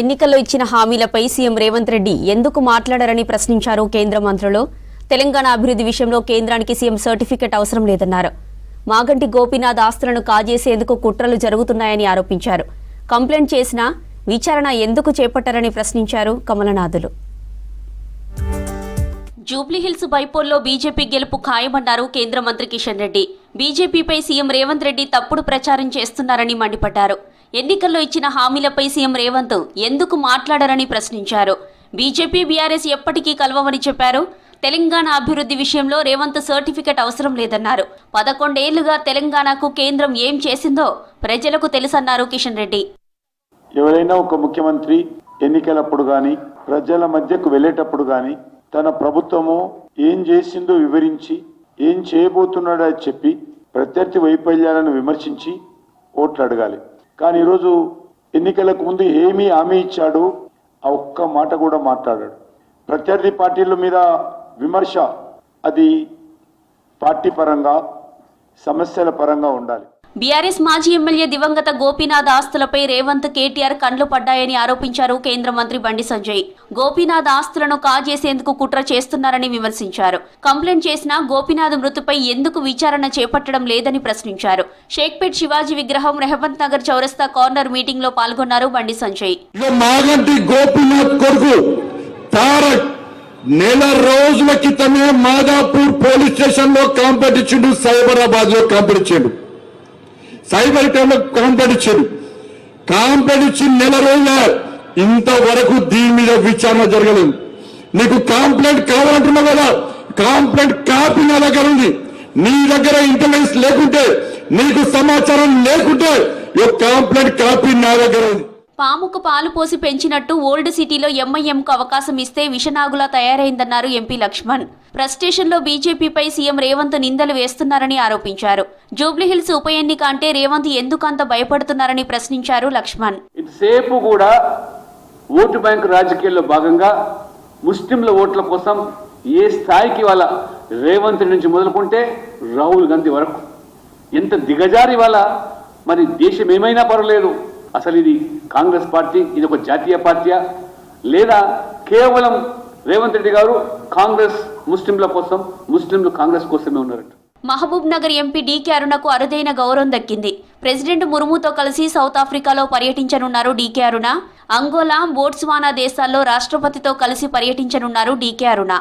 ఎన్నికల్లో ఇచ్చిన హామీలపై సీఎం రేవంత్ రెడ్డి ఎందుకు మాట్లాడారని ప్రశ్నించారు కేంద్ర మంత్రులు. తెలంగాణ అభివృద్ధి విషయంలో కేంద్రానికి సీఎం సర్టిఫికెట్ అవసరం లేదన్నారు. మాగంటి గోపీనాథ్ ఆస్తులను కాజేసేందుకు కుట్రలు జరుగుతున్నాయని ఆరోపించారు. కంప్లైంట్ చేసినా విచారణ ఎందుకు చేపట్టారని ప్రశ్నించారు కమలనాథులు. జూబ్లీహిల్స్ బైపోల్లో బీజేపీ గెలుపు ఖాయమన్నారు కేంద్ర మంత్రి కిషన్ రెడ్డి. బీజేపీపై సీఎం రేవంత్ రెడ్డి తప్పుడు ప్రచారం చేస్తున్నారని మండిపడ్డారు. ఎన్నికల్లో ఇచ్చిన హామీలపై సీఎం రేవంత్ ఎందుకు మాట్లాడరని ప్రశ్నించారు. బీజేపీ బీఆర్ఎస్ ఎప్పటికీ కలవమని చెప్పారు. తెలంగాణ అభివృద్ధి విషయంలో రేవంత్ సర్టిఫికెట్ అవసరం లేదన్నారు. పదకొండేళ్ళుగా తెలంగాణకు కేంద్రం ఏం చేసిందో ప్రజలకు తెలుసన్నారు కిషన్ రెడ్డి. ఎవరైనా ఒక ముఖ్యమంత్రి ఎన్నికలప్పుడు కానీ ప్రజల మధ్యకు వెళ్ళేటప్పుడు కానీ తన ప్రభుత్వము ఏం చేసిందో వివరించి ఏం చేయబోతున్నాడో చెప్పి ప్రత్యర్థి వైఫల్యాలను విమర్శించి ఓట్లు అడగాలి. కానీ ఈరోజు ఎన్నికలకు ముందు ఏమీ హామీ ఇచ్చాడు? ఆ ఒక్క మాట కూడా మాట్లాడాడు. ప్రత్యర్థి పార్టీల మీద విమర్శ అది పార్టీ పరంగా సమస్యల పరంగా ఉండాలి. బీఆర్ఎస్ మాజీ ఎమ్మెల్యే దివంగత గోపీనాథ్ ఆస్తులపై రేవంత్ కేటీఆర్ కండ్లు పడ్డాయని ఆరోపించారు కేంద్ర మంత్రి బండి సంజయ్. గోపీనాథ్ ఆస్తులను కాజేసేందుకు కుట్ర చేస్తున్నారని విమర్శించారు. కంప్లైంట్ చేసినా గోపీనాథ్ మృతిపై ఎందుకు విచారణ చేపట్టడం లేదని ప్రశ్నించారు. షేక్పేట్ శివాజీ విగ్రహం రెహవంత్ నగర్ చౌరస్తా కార్నర్ మీటింగ్లో పాల్గొన్నారు బండి సంజయ్. నెల రోజుల క్రితమే మాదాపూర్ పోలీస్ స్టేషన్లో కాంప్లైంట్ ఇచ్చిండు సైబరాబాద్లో కాంప్లైంట్ ఇచ్చిండు సైబర్ టైంలో కాంప్లైంట్ ఇచ్చిండు కాంప్లైంట్ ఇచ్చి నెల రోజుల ఇంతవరకు దీని మీద విచారణ జరగలేదు. నీకు కాంప్లైంట్ కావాలంటున్నావు కదా కాంప్లైంట్ కాపీ నా దగ్గర ఉంది. నీ దగ్గర ఇంటెలిజెన్స్ లేకుంటే నీకు సమాచారం లేకుంటే ఈ కాంప్లైంట్ కాపీ నా దగ్గర ఉంది. పాముకు పాలు పోసి పెంచినట్టు ఓల్డ్ సిటీలో ఎంఐఎంకు అవకాశం ఇస్తే విషనాగులా తయారైందన్నారు ఎంపీ లక్ష్మణ్. ప్రస్టేషన్లో బీజేపీపై సీఎం రేవంత్ నిందలు వేస్తున్నారని ఆరోపించారు. జూబ్లీహిల్స్ ఉప ఎన్నిక అంటే రేవంత్ ఎందుకంత భయపడుతున్నారని ప్రశ్నించారు లక్ష్మణ్. సేపు కూడా ఓటు బ్యాంకు రాజకీయాల్లో భాగంగా ముస్లింల ఓట్ల కోసం ఏ స్థాయికి వాళ్ళ రేవంత్ నుంచి మొదలుకుంటే రాహుల్ గాంధీ వరకు. ఎంత దిగజారి వాళ్ళ మరి దేశం ఏమైనా పర్వాలేదు. అసలు ఇది కాంగ్రెస్ పార్టీ ఇది ఒక జాతీయ పార్టీయా? లేదా కేవలం రేవంత్ రెడ్డి గారు కాంగ్రెస్ ముస్లింల కోసం ముస్లింలు కాంగ్రెస్ కోసమే ఉన్నారంట? మహబూబ్ నగర్ ఎంపీ డీకే అరుణకు అరుదైన గౌరవం దక్కింది. ప్రెసిడెంట్ ముర్ముతో కలిసి సౌత్ ఆఫ్రికాలో పర్యటించనున్నారు డీకే అరుణ. అంగోలా బోట్స్వానా దేశాల్లో రాష్ట్రపతితో కలిసి పర్యటించనున్నారు డీకే అరుణ.